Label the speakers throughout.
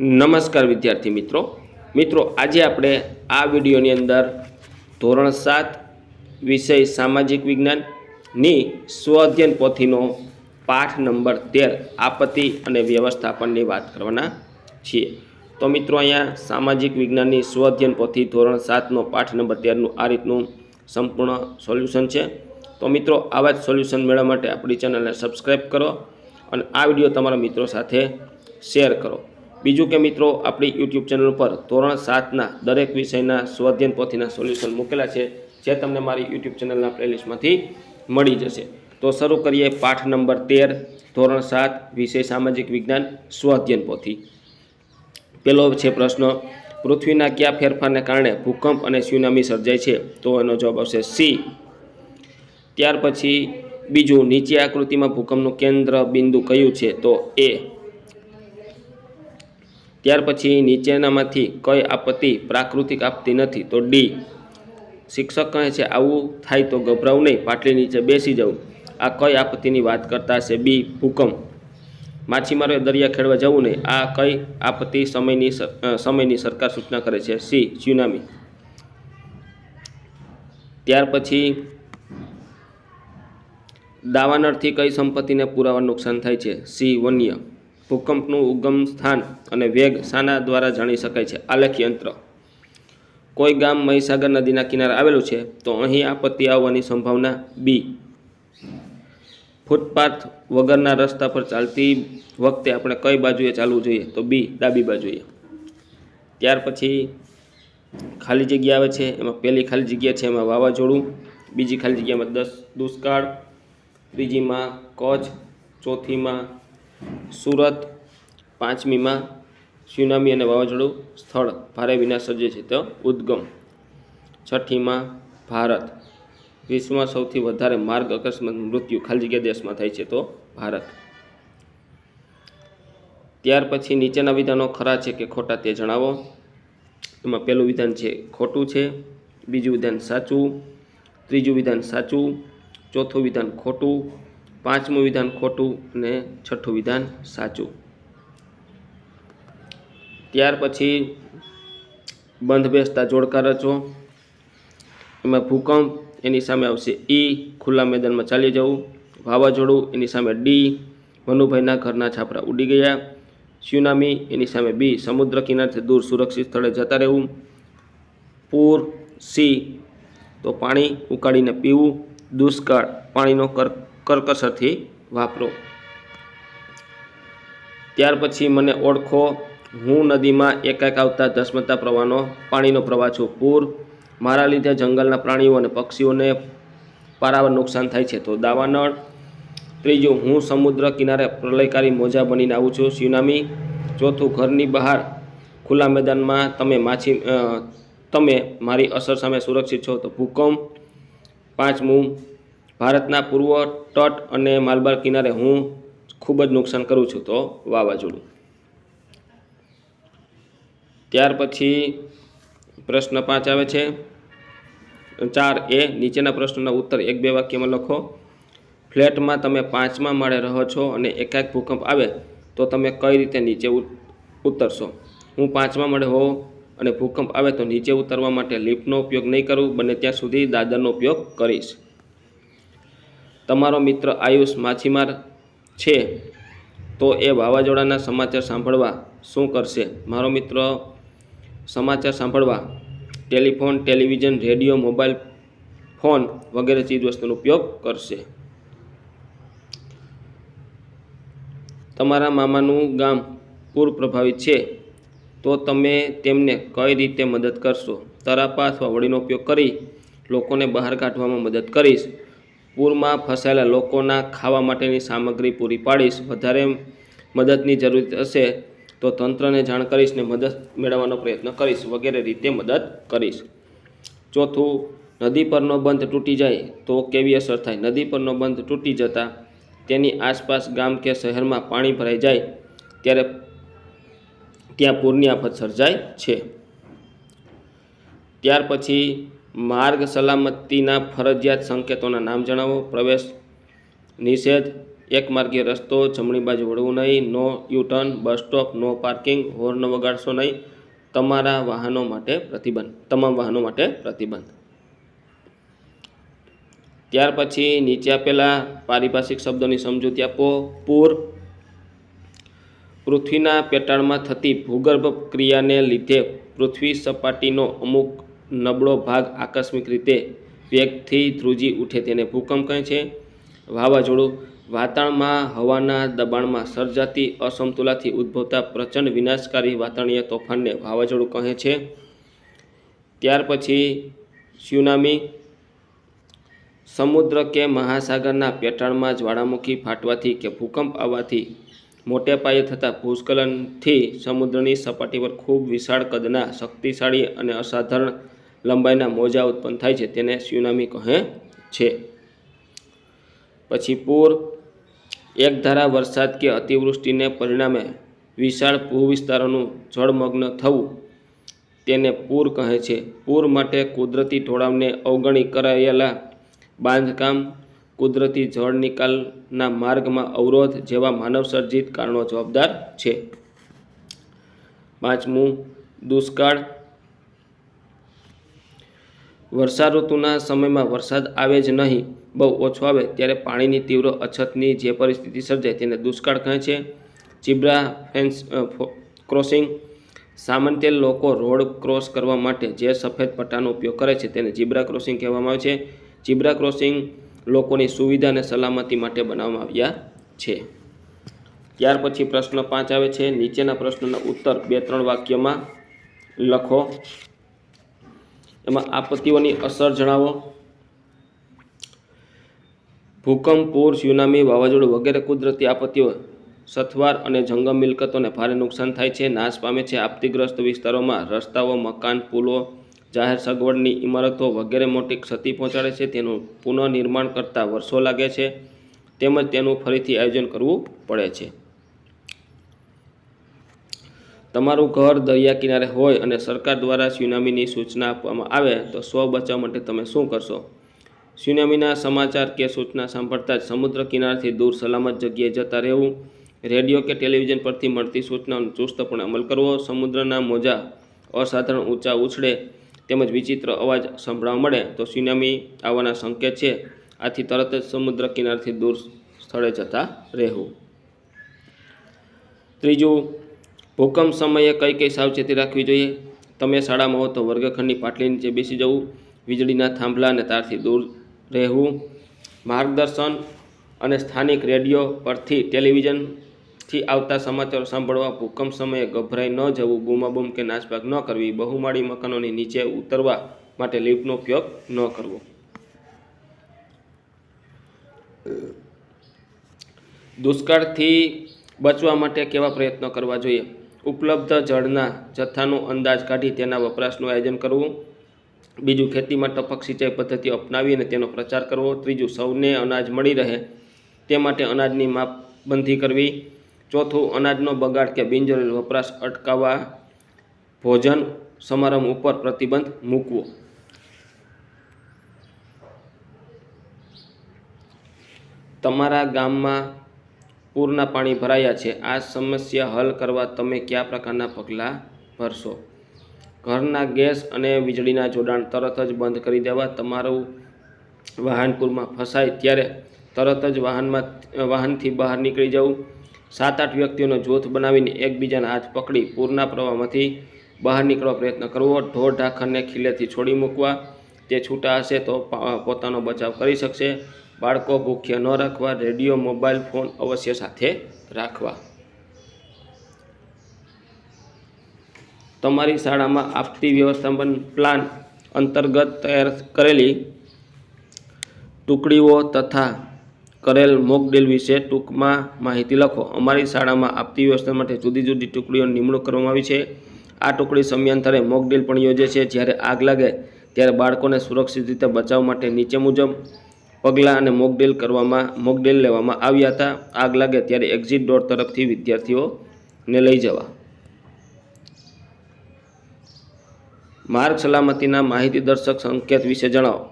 Speaker 1: નમસ્કાર વિદ્યાર્થી મિત્રો. મિત્રો, આજે આપણે આ વિડીયોની અંદર ધોરણ સાત વિષય સામાજિક વિજ્ઞાનની સ્વઅધ્યયન પોથીનો પાઠ નંબર તેર આપત્તિ અને વ્યવસ્થાપનની વાત કરવાના છીએ. તો મિત્રો, અહીંયા સામાજિક વિજ્ઞાનની સ્વઅધ્યયન પોથી ધોરણ સાતનો પાઠ નંબર તેરનું આ રીતનું સંપૂર્ણ સોલ્યુશન છે. તો મિત્રો, આવા જ સોલ્યુશન મેળવવા માટે આપણી ચેનલને સબસ્ક્રાઈબ કરો અને આ વીડિયો તમારા મિત્રો સાથે શેર કરો. બીજું કે મિત્રો, આપણી યુટ્યુબ ચેનલ પર ધોરણ સાતના દરેક વિષયના સ્વાધ્યન પોથીના સોલ્યુશન મૂકેલા છે, જે તમને મારી યુટ્યુબ ચેનલના પ્લેલિસ્ટમાંથી મળી જશે. તો શરૂ કરીએ પાઠ નંબર તેર, ધોરણ સાત, વિષય સામાજિક વિજ્ઞાન, સ્વાધ્યન પોથી. પેલો છે પ્રશ્ન, પૃથ્વીના કયા ફેરફારને કારણે ભૂકંપ અને સુનામી સર્જાય છે? તો એનો જવાબ આવશે સી ત્યાર પછી બીજું, નીચે આકૃતિમાં ભૂકંપનું કેન્દ્ર બિંદુ કયું છે? તો એ ત્યાર પછી નીચેનામાંથી કઈ આપત્તિ પ્રાકૃતિક આપતી નથી તો ડી. શિક્ષક કહે છે, આવું થાય તો ગભરાવ નહીં, પાટલી નીચે બેસી જવું આ કઈ આપત્તિની વાત કરતા હશે? બી. ભૂકંપ. માછીમારોએ દરિયા ખેડવા જવું નહીં. આ કઈ આપત્તિ સમયની સમયની સરકાર સૂચના કરે છે? સી. સુનામી ત્યાર પછી દાવાનળથી કઈ સંપત્તિને પુરાવા નુકસાન થાય છે? સી. વન્ય. ભૂકંપનું ઉગમ સ્થાન અને વેગ શાના દ્વારા જાણી શકાય છે. આલેખ યંત્ર. કોઈ ગામ મહીસાગર નદીના કિનારે આવેલું છે, તો અહીં આપત્તિ આવવાની સંભાવના બી ફૂટપાથ વગરના રસ્તા પર ચાલતી વખતે આપણે કઈ બાજુએ ચાલવું જોઈએ? તો બી ડાબી બાજુએ. ત્યાર પછી ખાલી જગ્યા આવે છે, એમાં પહેલી ખાલી જગ્યા છે, એમાં વાવાઝોડું. બીજી ખાલી જગ્યામાં દસ દુષ્કાળ. ત્રીજીમાં કચ્છ. ચોથીમાં સુરત, પાંચમીમાં સુનામી અને વાવાઝોડું સ્થળ ભારે વિનાશ સર્જે છે તો ઉદ્ગમ. છઠ્ઠીમાં ભારત. વિશ્વમાં સૌથી વધારે માર્ગ અકસ્માત મૃત્યુ ખાલી જગ્યા દેશમાં થાય છે તો ભારત. ત્યાર પછી નીચેના વિધાનો ખરા છે કે ખોટા તે જણાવો. એમાં પહેલું વિધાન છે ખોટું છે, બીજું વિધાન સાચું, ત્રીજું વિધાન સાચું, ચોથું વિધાન ખોટું પાંચમું વિધાન ખોટું અને છઠ્ઠું વિધાન સાચું. ત્યાર પછી બંધ બેસતા જોડકા રચો. એમાં ભૂકંપ એની સામે આવશે ઈ. ખુલ્લા મેદાનમાં ચાલી જવું. વાવાઝોડું એની સામે ડી. મનુભાઈના ઘરના છાપરા ઉડી ગયા. સુનામી એની સામે બી. સમુદ્ર કિનારેથી દૂર સુરક્ષિત સ્થળે જતા રહેવું. પૂર, સી. તો પાણી ઉકાળીને પીવું. દુષ્કાળ, પાણીનો કર કરકસરથી વાપરો. ત્યાર પછી મને ઓળખો, હું નદીમાં એકાએક આવતા ધસમતા પ્રવાહનો, પાણીનો પ્રવાહ છું. પૂર, મારા લીધે જંગલના પ્રાણીઓ અને પક્ષીઓને પારાવાર નુકસાન થાય છે. તો દાવાનળ. ત્રીજું, હું સમુદ્ર કિનારે પ્રલયકારી મોજા બનીને આવું છું. સુનામી. ચોથું, ઘરની બહાર ખુલ્લા મેદાનમાં તમે માછી તમે મારી અસર સામે સુરક્ષિત છો તો ભૂકંપ. પાંચમું ભારતના પૂર્વ તટ અને માલબાર કિનારે હું ખૂબ જ નુકસાન કરું છું તો વાવાઝોડું. ત્યાર પછી પ્રશ્ન પાંચ આવે છે. ચાર એ નીચેના પ્રશ્નના ઉત્તર એક બે વાક્યમાં લખો. ફ્લેટમાં તમે પાંચમા માળે રહો છો અને એકાએક ભૂકંપ આવે તો તમે કઈ રીતે નીચે ઉત- ઉતરશો? હું પાંચમા માળે હોઉં અને ભૂકંપ આવે તો નીચે ઉતરવા માટે લિફ્ટનો ઉપયોગ નહીં કરું, બને ત્યાં સુધી દાદરનો ઉપયોગ કરીશ. તમારો મિત્ર આયુષ માછીમાર છે, તો એ વાવાઝોડાના સમાચાર સાંભળવા શું કરશે? મારો મિત્ર, સમાચાર સાંભળવા. Telephone, television, radio, mobile phone વગેરે ચીજવસ્તુનો ઉપયોગ કરશે. તમારા મામાનું ગામ પૂર પ્રભાવિત છે, તો તમે તેમને કઈ રીતે મદદ કરશો? તરાપા અથવા વડીનો ઉપયોગ કરી લોકોને બહાર કાઢવામાં મદદ કરીશ. પૂરમાં ફસાયેલા લોકોના ખાવા માટેની સામગ્રી પૂરી પાડીશ. વધારે મદદની જરૂર હશે તો તંત્રને જાણ કરીશ ને મદદ મેળવવાનો પ્રયત્ન કરીશ વગેરે રીતે મદદ કરીશ. ચોથું, નદી પરનો બંધ તૂટી જાય તો કેવી અસર થાય? નદી પરનો બંધ તૂટી જતાં તેની આસપાસ ગામ કે શહેરમાં પાણી ભરાઈ જાય ત્યારે ત્યાં પૂરની આફત સર્જાય છે. ત્યાર પછી માર્ગ સલામતીના ફરજિયાત સંકેતોના નામ જણાવો. પ્રવેશ નિષેધ, એક માર્ગીય રસ્તો, જમણી બાજુ વળવું નહીં, no U turn bus stop, no parking, horn વગાડશો નહીં. તમારા વાહનો માટે પ્રતિબંધ, તમામ વાહનો માટે પ્રતિબંધ. ત્યાર પછી નીચે આપેલા પારિભાષિક શબ્દોની સમજૂતી આપો. પૂર પૃથ્વીના પેટાળમાં થતી ભૂગર્ભ ક્રિયાને લીધે પૃથ્વી સપાટીનો અમુક નબળો ભાગ આકસ્મિક રીતે વેગથી ધ્રુજી ઉઠે તેને ભૂકંપ કહે છે. વાવાઝોડું વાતાવરણમાં હવાના દબાણમાં સર્જાતી અસમતુલાથી ઉદ્ભવતા પ્રચંડ વિનાશકારી વાતાવરણીય તોફાનને વાવાઝોડું કહે છે. ત્યાર પછી સ્યુનામી સમુદ્ર કે મહાસાગરના પેટાળમાં જ્વાળામુખી ફાટવાથી કે ભૂકંપ આવવાથી મોટે પાયે થતા ભૂસ્ખલનથી સમુદ્રની સપાટી પર ખૂબ વિશાળ કદના શક્તિશાળી અને અસાધારણ લંબાઈના મોજા ઉત્પન્ન થાય છે તેને સ્યુનામી કહે છે. પછી પૂર, એક ધારા વરસાદ કે અતિવૃષ્ટિને પરિણામે વિશાળ ભૂવિસ્તારોનું જળમગ્ન થવું તેને પૂર કહે છે. પૂર માટે કુદરતી ઢોળાવને અવગણી કરાયેલા બાંધકામ, કુદરતી જળ નિકાલના માર્ગમાં અવરોધ જેવા માનવસર્જિત કારણો જવાબદાર છે. પાંચમું, દુષ્કાળ વર્ષા ઋતુના સમયમાં વરસાદ આવે જ નહીં, બહુ ઓછો આવે, ત્યારે પાણીની તીવ્ર અછતની જે પરિસ્થિતિ સર્જાય તેને દુષ્કાળ કહે છે. ચીબ્રા ફેન્સ ક્રોસિંગ, સામાન્ય લોકો રોડ ક્રોસ કરવા માટે જે સફેદ પટ્ટાનો ઉપયોગ કરે છે તેને જીબ્રા ક્રોસિંગ કહેવામાં આવે છે. જીબ્રા ક્રોસિંગ લોકોની સુવિધા અને સલામતી માટે બનાવવામાં આવ્યા છે. ત્યાર પછી પ્રશ્ન પાંચ આવે છે. નીચેના પ્રશ્નના ઉત્તર બે ત્રણ વાક્યમાં લખો. એમાં આપત્તિઓની અસર જણાવો. ભૂકંપ, પૂર સુનામી વાવાઝોડું વગેરે કુદરતી આપત્તિઓ, સથવાર અને જંગમ મિલકતોને ભારે નુકસાન થાય છે. નાશ પામે છે આપત્તિગ્રસ્ત વિસ્તારોમાં રસ્તાઓ, મકાન, પુલો, જાહેર સગવડની ઇમારતો વગેરે મોટી ક્ષતિ પહોંચાડે છે. તેનું પુનઃનિર્માણ કરતાં વર્ષો લાગે છે. તેમજ તેનું ફરીથી આયોજન કરવું પડે છે. તમારું ઘર દરિયા કિનારે હોય અને સરકાર દ્વારા સુનામીની સૂચના આપવામાં આવે, તો સ્વ બચાવ માટે તમે શું કરશો? સુનામીના સમાચાર કે સૂચના સાંભળતા જ સમુદ્ર કિનારથી દૂર સલામત જગ્યાએ જતા રહેવું, રેડિયો કે ટેલિવિઝન પરથી મળતી સૂચનાનો ચુસ્તપણે અમલ કરવો, સમુદ્રના મોજા અસાધારણ ઊંચા ઉછળે તેમજ વિચિત્ર અવાજ સંભળાવા મળે, તો સુનામી આવવાના સંકેત છે. આથી તરત જ સમુદ્ર કિનારથી દૂર સ્થળે જતા રહેવું. ત્રીજું ભૂકંપ સમયે કઈ કઈ સાવચેતી રાખવી જોઈએ? તમે શાળામાં હો તો વર્ગખંડની પાટલી નીચે બેસી જવું, વીજળીના થાંભલા અને તારથી દૂર રહેવું, માર્ગદર્શન અને સ્થાનિક રેડિયો પરથી ટેલિવિઝનથી આવતા સમાચારો સાંભળવા, ભૂકંપ સમયે ગભરાઈ ન જવું, બૂમાબૂમ કે નાસભાગ ન કરવી, બહુમાળી મકાનોની નીચે ઉતરવા માટે લિફ્ટનો ઉપયોગ ન કરવો. દુષ્કાળથી બચવા માટે કેવા પ્રયત્નો કરવા જોઈએ? ઉપલબ્ધ જળના જથ્થાનો અંદાજ કાઢી તેના વપરાશનું આયોજન કરવું, બીજું ખેતીમાં ટપક સિંચાઈ પદ્ધતિ અપનાવી અને તેનો પ્રચાર કરવો, ત્રીજું સૌને અનાજ મળી રહે તે માટે અનાજની માપબંધી કરવી, ચોથું અનાજનો બગાડ કે બિનજરૂરી વપરાશ અટકાવવા, ભોજન સમારંભ ઉપર પ્રતિબંધ મૂકવો. તમારા ગામમાં પૂરના પાણી ભરાયા છે. આ સમસ્યા હલ કરવા તમે કયા પ્રકારના પગલાં ભરશો? ઘરના ગેસ અને વીજળીના જોડાણ તરત જ બંધ કરી દેવા. તમારું વાહન પૂરમાં ફસાય ત્યારે તરત જ વાહનમાં, વાહનથી બહાર નીકળી જવું. સાત આઠ વ્યક્તિઓનો જૂથ બનાવીને એકબીજાના હાથ પકડી પૂરના પ્રવાહમાંથી બહાર નીકળવા પ્રયત્ન કરવો. ઢોર ઢાંખરને ખીલેથી છોડી મૂકવા. તે છૂટા હશે તો પોતાનો બચાવ કરી શકશે. બાળકો ભૂખ્યા ન રાખવા, રેડિયો, મોબાઈલ, ફોન અવશ્ય સાથે રાખવા. તમારી શાળામાં આપતી વ્યવસ્થાપન પ્લાન અંતર્ગત તૈયાર કરેલી ટુકડીઓ તથા કરેલ મોકડીલ વિશે ટૂંકમાં માહિતી લખો. અમારી શાળામાં આપતી વ્યવસ્થા માટે જુદી જુદી ટુકડીઓની નિમણૂક કરવામાં આવી છે. આ ટુકડી સમયાંતરે મોકડીલ પણ યોજે છે. જ્યારે આગ લાગે, ત્યારે બાળકોને સુરક્ષિત રીતે બચાવ માટે નીચે મુજબ પગલાં અને મોકડેલ કરવામાં, મોકડેલ લેવામાં આવ્યા હતા. આગ લાગે ત્યારે એક્ઝિટ ડોર તરફથી વિદ્યાર્થીઓને લઈ જવા. માર્ગ સલામતીના માહિતી દર્શક સંકેત વિશે જણાવો.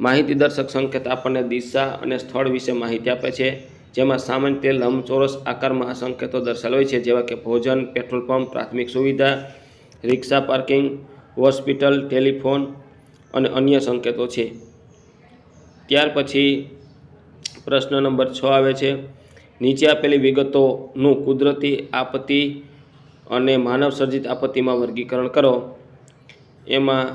Speaker 1: માહિતી દર્શક સંકેત આપણને દિશા અને સ્થળ વિશે માહિતી આપે છે. જેમાં સામાન્ય તેલ લંબચોરસ આકારમાં આ સંકેતો દર્શાવે છે. જેવા કે ભોજન, પેટ્રોલ પંપ, પ્રાથમિક સુવિધા, રિક્ષા પાર્કિંગ, હોસ્પિટલ, ટેલિફોન અને અન્ય સંકેતો છે. ત્યાર પછી પ્રશ્ન નંબર છ આવે છે, નીચે આપેલી વિગતોનું કુદરતી આપત્તિ અને માનવ સર્જિત આપત્તિમાં વર્ગીકરણ કરો. એમાં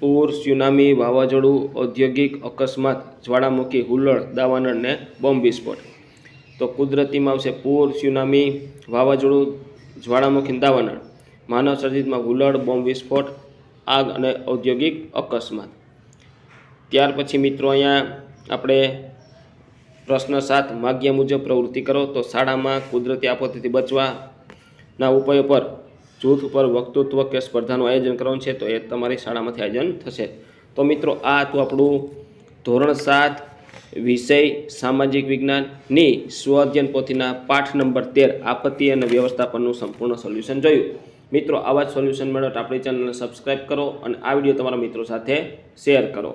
Speaker 1: પૂર સુનામી વાવાઝોડું, ઔદ્યોગિક અકસ્માત, જ્વાળામુખી, હુલ્લડ, દાવાનળ ને બોમ્બ વિસ્ફોટ. તો કુદરતીમાં આવશે પૂર સુનામી વાવાઝોડું, જ્વાળામુખી દાવાનળ. માનવ સર્જિતમાં હુલ્લડ બોમ્બ વિસ્ફોટ, આગ અને ઔદ્યોગિક અકસ્માત. ત્યાર પછી મિત્રો અહીંયા આપણે પ્રશ્ન સાત, માગ્યા મુજબ પ્રવૃત્તિ કરો. તો શાળામાં કુદરતી આપત્તિથી બચવાના ઉપાયો પર જૂથ ઉપર વક્તૃત્વ કે સ્પર્ધાનું આયોજન કરવાનું છે, તો એ તમારી શાળામાંથી આયોજન થશે. તો મિત્રો, આ હતું આપણું ધોરણ સાત, વિષય સામાજિક વિજ્ઞાનની સ્વ અધ્યયન પોથીના પાઠ નંબર તેર, આપત્તિ અને વ્યવસ્થાપનનું સંપૂર્ણ સોલ્યુશન જોયું. મિત્રો, આવા જ સોલ્યુશન મેળવવા આપણી ચેનલને સબસ્ક્રાઈબ કરો અને આ વીડિયો તમારા મિત્રો સાથે શેર કરો.